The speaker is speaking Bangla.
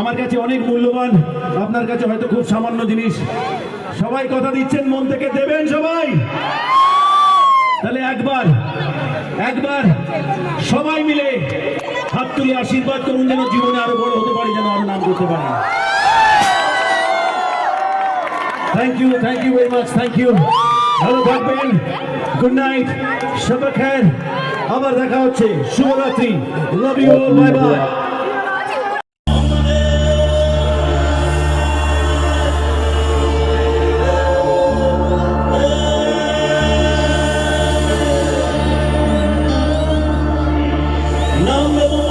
আমার কাছে অনেক মূল্যবান, আপনার কাছে হয়তো খুব সামান্য জিনিস। সবাই কথা দিচ্ছেন, মন থেকে দেবেন সবাই? তাহলে একবার একবার সবাই মিলে হাত তুলে আশীর্বাদ করুন যেন জীবনে আরও বড় হতে পারি, যেন আরও নাম করতে পারি। Thank you thank you very much thank you ভালো থাকবেন। গুড নাইট শুভ খের আবার দেখা হচ্ছে শুভরাত্রি লাভ ইউ বাই বাই নাম.